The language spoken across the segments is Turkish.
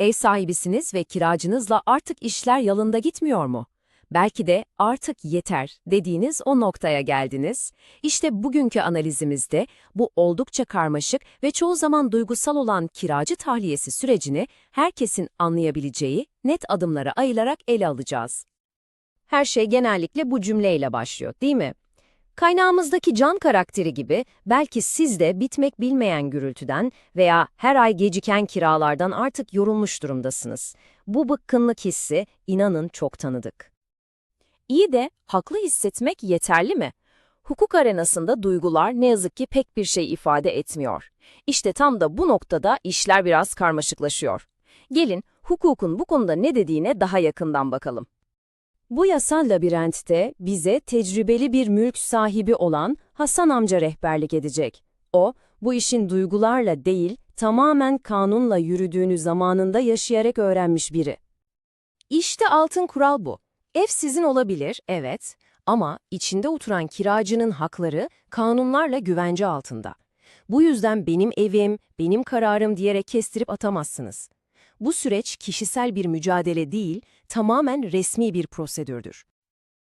Ev sahibisiniz ve kiracınızla artık işler yolunda gitmiyor mu? Belki de artık yeter dediğiniz o noktaya geldiniz. İşte bugünkü analizimizde bu oldukça karmaşık ve çoğu zaman duygusal olan kiracı tahliyesi sürecini herkesin anlayabileceği net adımlara ayırarak ele alacağız. Her şey genellikle bu cümleyle başlıyor, değil mi? Kaynağımızdaki can karakteri gibi belki siz de bitmek bilmeyen gürültüden veya her ay geciken kiralardan artık yorulmuş durumdasınız. Bu bıkkınlık hissi inanın çok tanıdık. İyi de haklı hissetmek yeterli mi? Hukuk arenasında duygular ne yazık ki pek bir şey ifade etmiyor. İşte tam da bu noktada işler biraz karmaşıklaşıyor. Gelin hukukun bu konuda ne dediğine daha yakından bakalım. Bu yasal labirentte bize tecrübeli bir mülk sahibi olan Hasan amca rehberlik edecek. O, bu işin duygularla değil, tamamen kanunla yürüdüğünü zamanında yaşayarak öğrenmiş biri. İşte altın kural bu. Ev sizin olabilir, evet, ama içinde oturan kiracının hakları kanunlarla güvence altında. Bu yüzden benim evim, benim kararım diyerek kestirip atamazsınız. Bu süreç kişisel bir mücadele değil, tamamen resmi bir prosedürdür.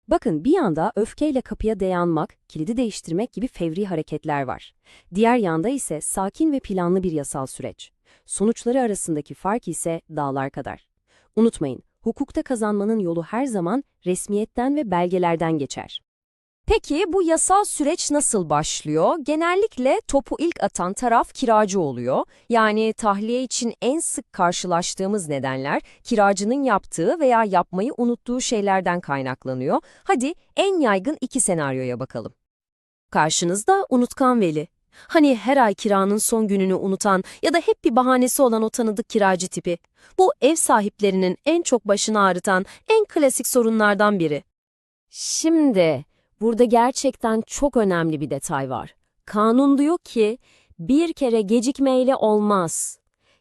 Bakın bir yanda öfkeyle kapıya dayanmak, kilidi değiştirmek gibi fevri hareketler var. Diğer yanda ise sakin ve planlı bir yasal süreç. Sonuçları arasındaki fark ise dağlar kadar. Unutmayın, hukukta kazanmanın yolu her zaman resmiyetten ve belgelerden geçer. Peki bu yasal süreç nasıl başlıyor? Genellikle topu ilk atan taraf kiracı oluyor. Yani tahliye için en sık karşılaştığımız nedenler kiracının yaptığı veya yapmayı unuttuğu şeylerden kaynaklanıyor. Hadi en yaygın iki senaryoya bakalım. Karşınızda unutkan veli. Hani her ay kiranın son gününü unutan ya da hep bir bahanesi olan o tanıdık kiracı tipi. Bu ev sahiplerinin en çok başını ağrıtan en klasik sorunlardan biri. Şimdi burada gerçekten çok önemli bir detay var. Kanun diyor ki bir kere gecikmeyle olmaz.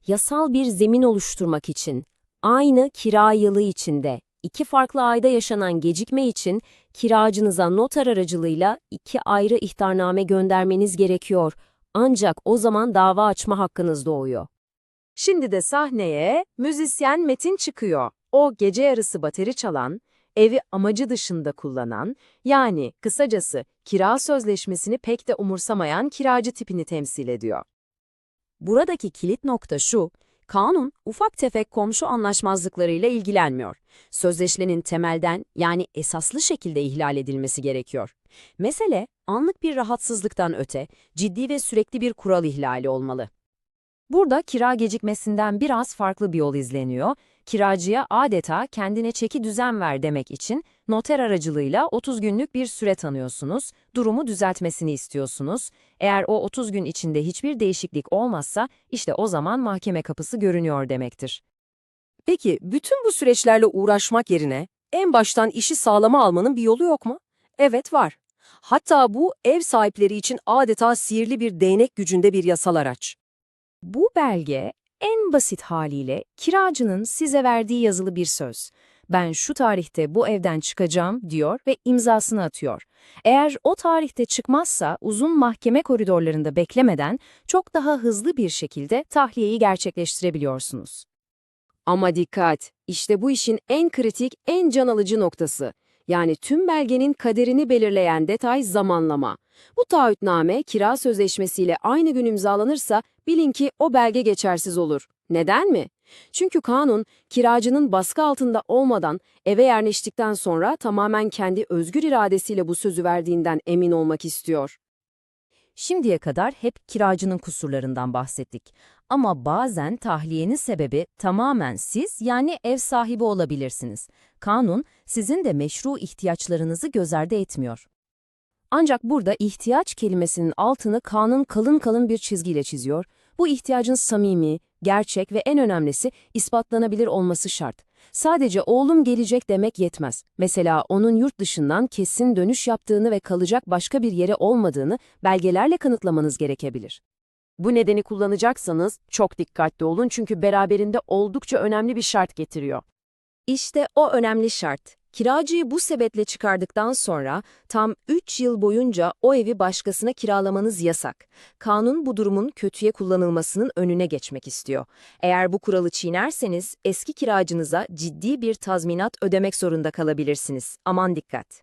Yasal bir zemin oluşturmak için aynı kira yılı içinde iki farklı ayda yaşanan gecikme için kiracınıza noter aracılığıyla iki ayrı ihtarname göndermeniz gerekiyor. Ancak o zaman dava açma hakkınız doğuyor. Şimdi de sahneye müzisyen Metin çıkıyor. O gece yarısı bateri çalan, evi amacı dışında kullanan, yani kısacası kira sözleşmesini pek de umursamayan kiracı tipini temsil ediyor. Buradaki kilit nokta şu, kanun ufak tefek komşu anlaşmazlıklarıyla ilgilenmiyor. Sözleşmenin temelden yani esaslı şekilde ihlal edilmesi gerekiyor. Mesele anlık bir rahatsızlıktan öte ciddi ve sürekli bir kural ihlali olmalı. Burada kira gecikmesinden biraz farklı bir yol izleniyor. Kiracıya adeta kendine çeki düzen ver demek için noter aracılığıyla 30 günlük bir süre tanıyorsunuz, durumu düzeltmesini istiyorsunuz. Eğer o 30 gün içinde hiçbir değişiklik olmazsa işte o zaman mahkeme kapısı görünüyor demektir. Peki bütün bu süreçlerle uğraşmak yerine en baştan işi sağlama almanın bir yolu yok mu? Evet var. Hatta bu ev sahipleri için adeta sihirli bir değnek gücünde bir yasal araç. Bu belge en basit haliyle kiracının size verdiği yazılı bir söz. Ben şu tarihte bu evden çıkacağım diyor ve imzasını atıyor. Eğer o tarihte çıkmazsa uzun mahkeme koridorlarında beklemeden çok daha hızlı bir şekilde tahliyeyi gerçekleştirebiliyorsunuz. Ama dikkat, işte bu işin en kritik, en can alıcı noktası. Yani tüm belgenin kaderini belirleyen detay zamanlama. Bu taahhütname kira sözleşmesiyle aynı gün imzalanırsa bilin ki o belge geçersiz olur. Neden mi? Çünkü kanun kiracının baskı altında olmadan eve yerleştikten sonra tamamen kendi özgür iradesiyle bu sözü verdiğinden emin olmak istiyor. Şimdiye kadar hep kiracının kusurlarından bahsettik. Ama bazen tahliyenin sebebi tamamen siz yani ev sahibi olabilirsiniz. Kanun sizin de meşru ihtiyaçlarınızı göz ardı etmiyor. Ancak burada ihtiyaç kelimesinin altını kanun kalın kalın bir çizgiyle çiziyor. Bu ihtiyacın samimi, gerçek ve en önemlisi ispatlanabilir olması şart. Sadece oğlum gelecek demek yetmez. Mesela onun yurt dışından kesin dönüş yaptığını ve kalacak başka bir yere olmadığını belgelerle kanıtlamanız gerekebilir. Bu nedeni kullanacaksanız çok dikkatli olun çünkü beraberinde oldukça önemli bir şart getiriyor. İşte o önemli şart. Kiracıyı bu sebetle çıkardıktan sonra tam 3 yıl boyunca o evi başkasına kiralamanız yasak. Kanun bu durumun kötüye kullanılmasının önüne geçmek istiyor. Eğer bu kuralı çiğnerseniz eski kiracınıza ciddi bir tazminat ödemek zorunda kalabilirsiniz. Aman dikkat.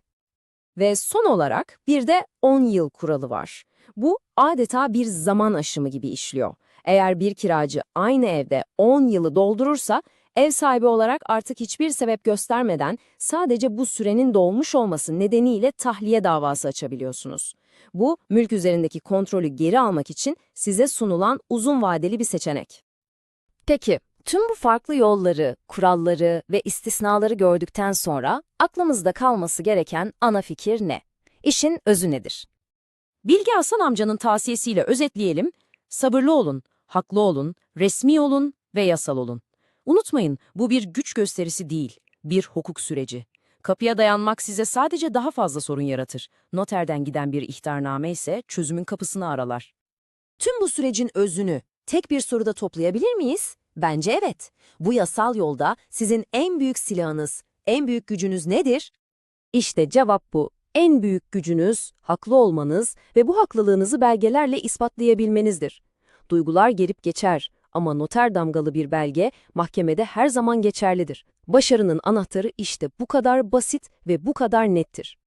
Ve son olarak bir de 10 yıl kuralı var. Bu adeta bir zaman aşımı gibi işliyor. Eğer bir kiracı aynı evde 10 yılı doldurursa, ev sahibi olarak artık hiçbir sebep göstermeden sadece bu sürenin dolmuş olması nedeniyle tahliye davası açabiliyorsunuz. Bu, mülk üzerindeki kontrolü geri almak için size sunulan uzun vadeli bir seçenek. Peki, tüm bu farklı yolları, kuralları ve istisnaları gördükten sonra aklımızda kalması gereken ana fikir ne? İşin özü nedir? Bilge Hasan amcanın tavsiyesiyle özetleyelim, sabırlı olun, haklı olun, resmi olun ve yasal olun. Unutmayın, bu bir güç gösterisi değil, bir hukuk süreci. Kapıya dayanmak size sadece daha fazla sorun yaratır. Noterden giden bir ihtarname ise çözümün kapısını aralar. Tüm bu sürecin özünü tek bir soruda toplayabilir miyiz? Bence evet. Bu yasal yolda sizin en büyük silahınız, en büyük gücünüz nedir? İşte cevap bu. En büyük gücünüz, haklı olmanız ve bu haklılığınızı belgelerle ispatlayabilmenizdir. Duygular gelip geçer ama noter damgalı bir belge mahkemede her zaman geçerlidir. Başarının anahtarı işte bu kadar basit ve bu kadar nettir.